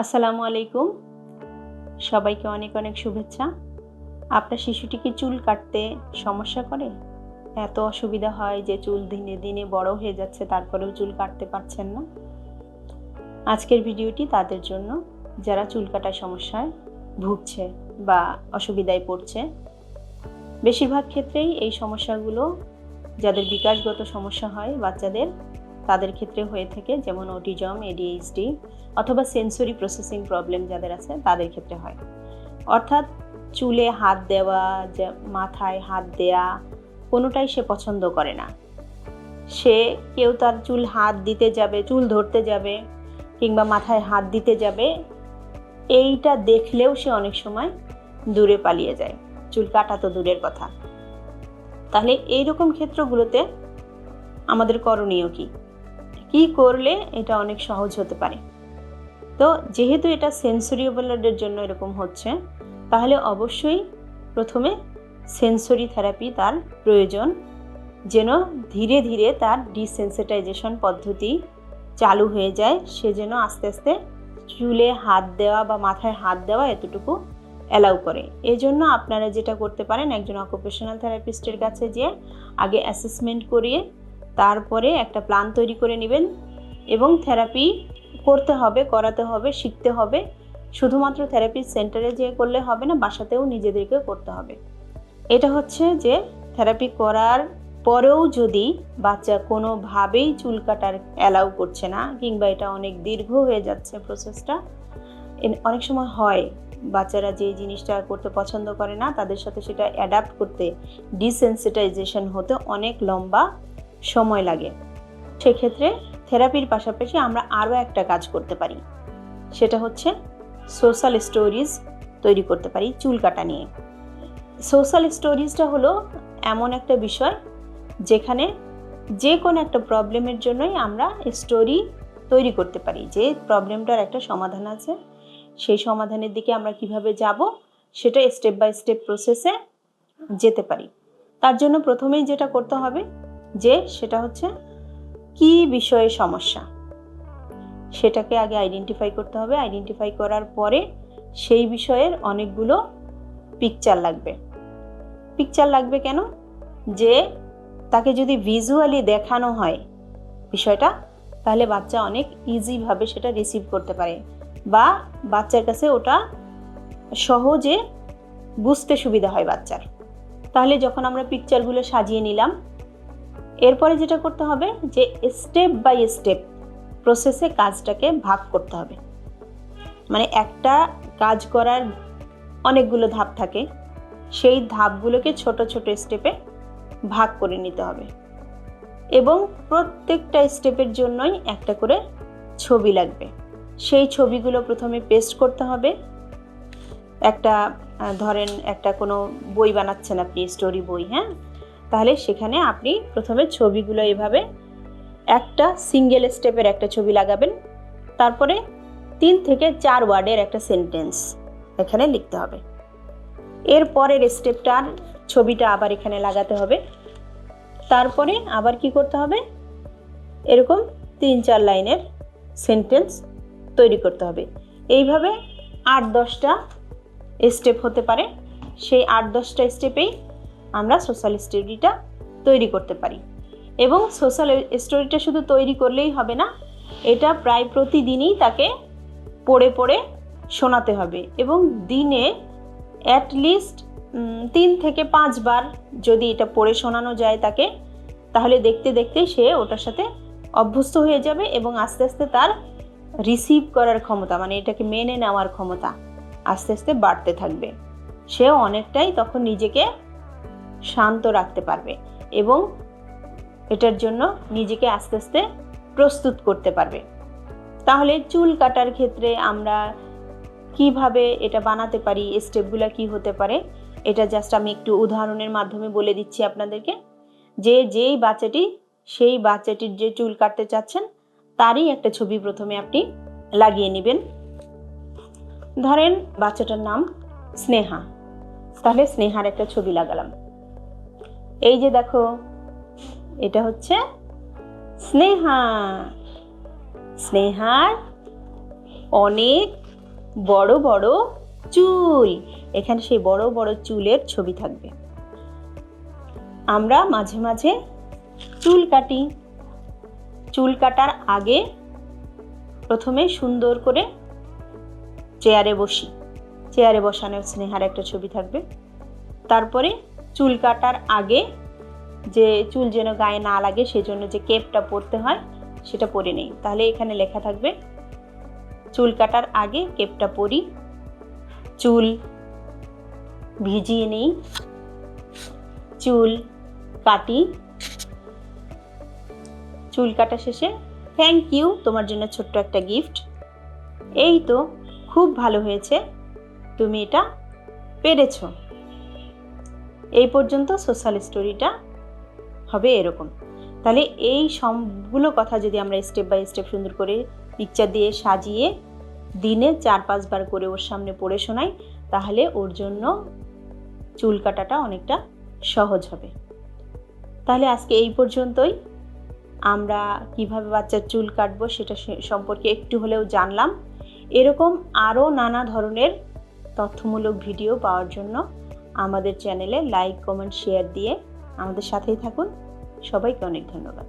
আসসালামু আলাইকুম। সবাইকে অনেক অনেক শুভেচ্ছা। আপনার শিশুটি কি চুল কাটতে সমস্যা করে? এত অসুবিধা হয় যে চুল দিনে দিনে বড় হয়ে যাচ্ছে, তারপরেও চুল কাটতে পারছেন না। আজকের ভিডিওটি তাদের জন্য। যারা চুল কাটার সমস্যায় ভুগছে বা অসুবিধায় পড়ছে, বেশিরভাগ ক্ষেত্রেই এই সমস্যাগুলো যাদের বিকাশগত সমস্যা হয় বাচ্চাদের তাদের ক্ষেত্রে হয়ে থাকে, যেমন অটিজম এডিএইচডি অথবা সেন্সরি প্রসেসিং প্রবলেম যাদের আছে তাদের ক্ষেত্রে হয়। অর্থাৎ চুলে হাত দেওয়া, যে মাথায় হাত দেয়া, কোনোটাই সে পছন্দ করে না। সে কেউ তার চুল হাত দিতে যাবে, চুল ধরতে যাবে কিংবা মাথায় হাত দিতে যাবে, এইটা দেখলেও সে অনেক সময় দূরে পালিয়ে যায়। চুল কাটা তো দূরের কথা। তাহলে এইরকম ক্ষেত্রগুলোতে আমাদের করণীয় কি? কি করলে এটা অনেক সহজ হতে পারে? তো যেহেতু এটা সেন্সরি ওভারলোডের জন্য এরকম হচ্ছে, তাহলে অবশ্যই প্রথমে সেন্সরি থেরাপি তার প্রয়োজন, যেন ধীরে ধীরে তার ডিসেন্সিটাইজেশন পদ্ধতি চালু হয়ে যায়, সে যেন আস্তে আস্তে চুলে হাত দেওয়া বা মাথায় হাত দেওয়া এতটুকু অ্যালাউ করে। এজন্য আপনারা যেটা করতে পারেন, একজন অকুপেশনাল থেরাপিস্টের কাছে যে আগে অ্যাসেসমেন্ট করিয়ে তারপরে একটা প্ল্যান তৈরি করে নেবেন এবং থেরাপি করতে হবে, করাতে হবে, শিখতে হবে। শুধুমাত্র থেরাপি সেন্টারে যেয়ে করলে হবে না, বাসাতেও নিজেদেরকে করতে হবে। এটা হচ্ছে যে থেরাপি করার পরেও যদি বাচ্চা কোনোভাবেই চুল কাটার অ্যালাউ করছে না, কিংবা এটা অনেক দীর্ঘ হয়ে যাচ্ছে প্রসেসটা অনেক সময় হয় বাচ্চারা যে জিনিসটা করতে পছন্দ করে না, তাদের সাথে সেটা অ্যাডাপ্ট করতে ডিসেন্সিটাইজেশন হতে অনেক লম্বা সময় লাগে। সেক্ষেত্রে থেরাপির পাশাপাশি আমরা আরও একটা কাজ করতে পারি। সেটা হচ্ছে সোশ্যাল স্টোরিজ তৈরি করতে পারি চুল কাটা নিয়ে। সোশ্যাল স্টোরিজটা হলো এমন একটা বিষয় যেখানে যে কোনো একটা প্রবলেমের জন্যই আমরা স্টোরি তৈরি করতে পারি। যে প্রবলেমটার একটা সমাধান আছে, সেই সমাধানের দিকে আমরা কীভাবে যাব, সেটা স্টেপ বাই স্টেপ প্রসেসে যেতে পারি। তার জন্য প্রথমেই যেটা করতে হবে যে সেটা হচ্ছে কি বিষয়ে সমস্যা? সেটাকে আগে আইডেন্টিফাই করতে হবে। আইডেন্টিফাই করার পরে সেই বিষয়ের অনেকগুলো পিকচার লাগবে। পিকচার লাগবে কেন? যে তাকে যদি ভিজুয়ালি দেখানো হয় বিষয়টা, তাহলে বাচ্চা অনেক ইজিভাবে সেটা রিসিভ করতে পারে বা বাচ্চার কাছে ওটা সহজে বুঝতে সুবিধা হয় বাচ্চার। তাহলে যখন আমরা পিকচারগুলো সাজিয়ে নিলাম এরপরে যেটা করতে হবে যে স্টেপ বাই স্টেপ প্রসেসে কাজটাকে ভাগ করতে হবে। মানে একটা কাজ করার অনেকগুলো ধাপ থাকে, সেই ধাপগুলোকে ছোট ছোট স্টেপে ভাগ করে নিতে হবে এবং প্রত্যেকটা স্টেপের জন্যই একটা করে ছবি লাগবে। সেই ছবিগুলো প্রথমে পেস্ট করতে হবে। একটা ধরেন একটা কোনো বই বানাচ্ছেন আপনি স্টোরি বই হ্যাঁ? তাহলে সেখানে আপনি প্রথমে ছবিগুলো এভাবে একটা সিঙ্গেল স্টেপের একটা ছবি লাগাবেন। তারপরে তিন থেকে চার ওয়ার্ডের একটা সেন্টেন্স এখানে লিখতে হবে। এর পরের স্টেপটার ছবিটা আবার এখানে লাগাতে হবে। তারপরে আবার কি করতে হবে? এরকম তিন চার লাইনের সেন্টেন্স তৈরি করতে হবে। এইভাবে আট দশটা স্টেপ হতে পারে। সেই আট দশটা স্টেপেই আমরা সোশ্যাল স্টোরিটা তৈরি করতে পারি। এবং সোশ্যাল স্টোরিটা শুধু তৈরি করলেই হবে না, এটা প্রায় প্রতিদিনই তাকে পড়ে পড়ে শোনাতে হবে এবং দিনে অ্যাটলিস্ট তিন থেকে পাঁচবার যদি এটা পড়ে শোনানো যায় তাকে, তাহলে দেখতে দেখতে সে ওটার সাথে অভ্যস্ত হয়ে যাবে এবং আস্তে আস্তে তার রিসিভ করার ক্ষমতা মানে এটাকে মেনে নেওয়ার ক্ষমতা আস্তে আস্তে বাড়তে থাকবে। সেও অনেকটাই তখন নিজেকে শান্ত রাখতে পারবে এবং এটার জন্য নিজেকে আস্তে আস্তে প্রস্তুত করতে পারবে। তাহলে চুল কাটার ক্ষেত্রে আমরা কীভাবে এটা বানাতে পারি স্টেপগুলো কি হতে পারে, এটা জাস্ট আমি একটু উদাহরণের মাধ্যমে বলে দিচ্ছি আপনাদেরকে। যে যেই বাচ্চাটি, সেই বাচ্চাটির যে চুল কাটতে চাচ্ছেন, তারই একটা ছবি প্রথমে আপনি লাগিয়ে নেবেন। ধরেন বাচ্চাটার নাম স্নেহা। তাহলে স্নেহার একটা ছবি লাগালাম। এই যে দেখো, এটা হচ্ছে স্নেহা। স্নেহার অনেক বড় বড় চুল। এখানে সেই বড় বড় চুলের ছবি থাকবে। আমরা মাঝে মাঝে চুল কাটি। চুল কাটার আগে প্রথমে সুন্দর করে চেয়ারে বসি। চেয়ারে বসানো স্নেহার একটা ছবি থাকবে। তারপরে চুল কাটার আগে যে চুল যেন গায়ে না লাগে সেজন্য যে কেপটা পরতে হয়, সেটা পরে নেই। তাহলে এখানে লেখা থাকবে, চুল কাটার আগে কেপটা পরি, চুল ভিজিয়ে নেই, চুল কাটি, চুল কাটা শেষে থ্যাংক ইউ তোমার জন্য ছোট্ট একটা গিফট এই তো, খুব ভালো হয়েছে, তুমি এটা পেরেছ। এই পর্যন্ত সোশ্যাল স্টোরিটা হবে এরকম। তাহলে এই সবগুলো কথা যদি আমরা স্টেপ বাই স্টেপ সুন্দর করে পিকচার দিয়ে সাজিয়ে দিনে চার পাঁচবার করে ওর সামনে পড়ে শোনাই, তাহলে ওর জন্য চুল কাটাটা অনেকটা সহজ হবে। তাহলে আজকে এই পর্যন্তই। আমরা কীভাবে বাচ্চার চুল কাটবো সেটা সম্পর্কে একটু হলেও জানলাম। এরকম আরও নানা ধরনের তথ্যমূলক ভিডিও পাওয়ার জন্য আমাদের চ্যানেলে লাইক কমেন্ট শেয়ার দিয়ে আমাদের সাথেই থাকুন। সবাইকে অনেক ধন্যবাদ।